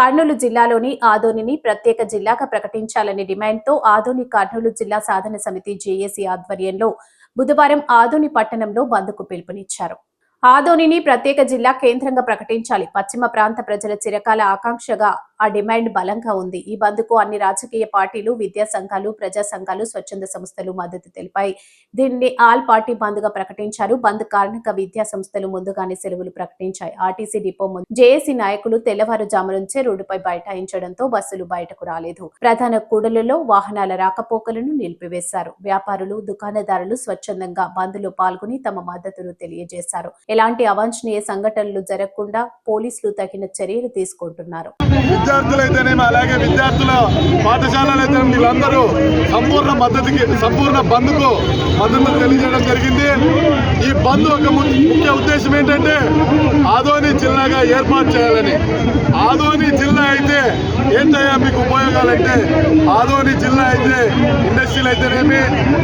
కర్నూలు జిల్లాలోని ఆదోనిని ప్రత్యేక జిల్లాగా ప్రకటించాలనే డిమాండ్తో ఆదోని కర్నూలు జిల్లా సాధన సమితి జేఏసీ ఆధ్వర్యంలో బుధవారం ఆదోని పట్టణంలో బంద్కు పిలుపునిచ్చారు. ఆదోనిని ప్రత్యేక జిల్లా కేంద్రంగా ప్రకటించాలి. పశ్చిమ ప్రాంత ప్రజల చిరకాల ఆకాంక్షగా ఆ డిమాండ్ బలంగా ఉంది. ఈ బంద్కు అన్ని రాజకీయ పార్టీలు విద్యా సంఘాలు ప్రజా సంఘాలు స్వచ్ఛంద సంస్థలు మద్దతు తెలిపాయి. దీన్ని ఆల్ పార్టీ బంద్గా ప్రకటించారు. బంద్ కారణంగా విద్యా సంస్థలు ముందుగానే సెలవులు ప్రకటించాయి. ఆర్టీసీ డిపో ముందు జేఏసీ నాయకులు తెల్లవారుజాము నుంచే రోడ్డుపై బైఠాయించడంతో బస్సులు బయటకు రాలేదు. ప్రధాన కూడలలో వాహనాల రాకపోకలను నిలిపివేశారు. వ్యాపారులు దుకాణదారులు స్వచ్ఛందంగా బంద్లో పాల్గొని తమ మద్దతును తెలియజేశారు. ఎలాంటి అవాంఛనీయ సంఘటనలు జరగకుండా పోలీసులు తగిన చర్యలు తీసుకుంటున్నారు. విద్యార్థులు అయితేనేమి అలాగే విద్యార్థుల పాఠశాలలు వీళ్ళందరూ సంపూర్ణ మద్దతుకి సంపూర్ణ బంద్కు మద్దతు తెలియజేయడం జరిగింది. ఈ బంద్ ఒక ముఖ్య ఉద్దేశం ఏంటంటే ఆదోని జిల్లాగా ఏర్పాటు చేయాలని. ఆదోని జిల్లా అయితే ఏంటయ్యా మీకు ఉపయోగాలంటే? ఆదోని జిల్లా అయితే ఇండస్ట్రీలు అయితేనేమి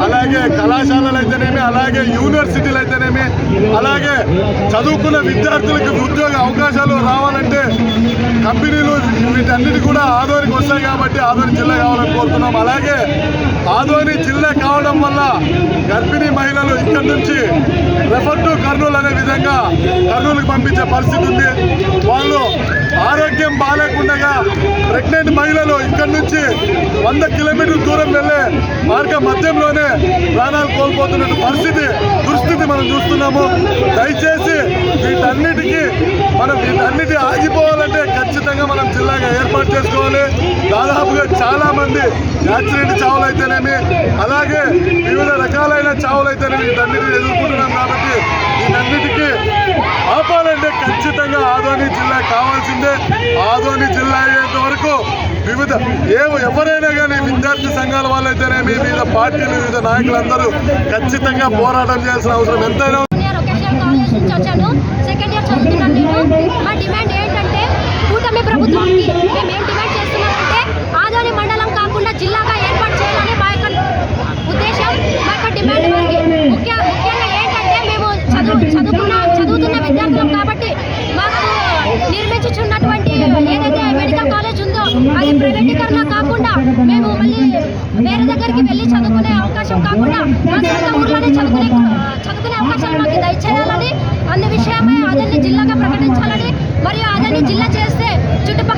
అలాగే కళాశాలలు అయితేనేమి అలాగే యూనివర్సిటీలు అయితేనేమి అలాగే చదువుకున్న విద్యార్థులకు ఉద్యోగ అవకాశాలు రావాలంటే కంపెనీలు వీటన్నిటి కూడా ఆదోనికి వస్తాయి కాబట్టి ఆదోని జిల్లా కావాలని కోరుతున్నాం. అలాగే ఆదోని జిల్లా కావడం వల్ల గర్భిణీ మహిళలు ఇక్కడి నుంచి రెఫర్ టు కర్నూలు అనే విధంగా కర్నూలుకి పంపించే పరిస్థితి ఉంది. వాళ్ళు ఆరోగ్యం బాగాలేకుండా ప్రెగ్నెంట్ మహిళలు ఇక్కడి నుంచి వంద కిలోమీటర్ల దూరం వెళ్ళే మార్గ మధ్యంలోనే ప్రాణాలు కోల్పోతున్న పరిస్థితి దుస్థితి మనం చూస్తున్నాము. దయచేసి వీటన్నిటికీ మనం వీటన్నిటి ఆగిపోవాలంటే ఖచ్చితంగా మనం జిల్లాగా ఏర్పాటు చేసుకోవాలి. దాదాపుగా చాలా మంది యాక్సిడెంట్ చావులు అయితేనేమి అలాగే వివిధ రకాలైన చావులు అయితేనేమి వీటన్నిటిని ఎదుర్కొంటున్నాం కాబట్టి వీటన్నిటికీ ఆపాలంటే ఖచ్చితంగా ఆదోని జిల్లా కావాల్సిందే. ఆదోని జిల్లా అయ్యేంత వరకు వివిధ ఏ ఎవరైనా కానీ విద్యార్థి సంఘాల వాళ్ళైతేనేమి వివిధ పార్టీలు వివిధ నాయకులందరూ ఖచ్చితంగా పోరాటం చేయాల్సిన అవసరం ఎంతైనా సెకండ్ ఇయర్ చదువుతున్నాను నేను. మా డిమాండ్ ఏంటంటే కూటమి ప్రభుత్వానికి మేము ఏం డిమాండ్ చేస్తున్నామంటే ఆదోని మండలం కాకుండా జిల్లాగా ఏర్పాటు చేయాలని మా యొక్క ఉద్దేశం మా యొక్క డిమాండ్ మనకి ముఖ్య ముఖ్యంగా ఏంటంటే మేము చదువు చదువుకున్న చదువుతున్న విద్యార్థులం కాబట్టి మాకు నిర్మించుచున్నటువంటి ఏదైతే మెడికల్ కాలేజ్ ఉందో అది ప్రైవేటీకరణ కాకుండా మేము మళ్ళీ వేరే దగ్గరికి వెళ్ళి చదువుకునే అవకాశం కాకుండా మా సొంత ఊర్లోనే చదువుకునే చదువుకునే అవకాశాలు మాకు దయచేయాలని అన్ని విషయమై అదన్ని జిల్లాగా ప్రకటించాలని మరియు అదన్ని జిల్లా చేస్తే చుట్టుపక్కల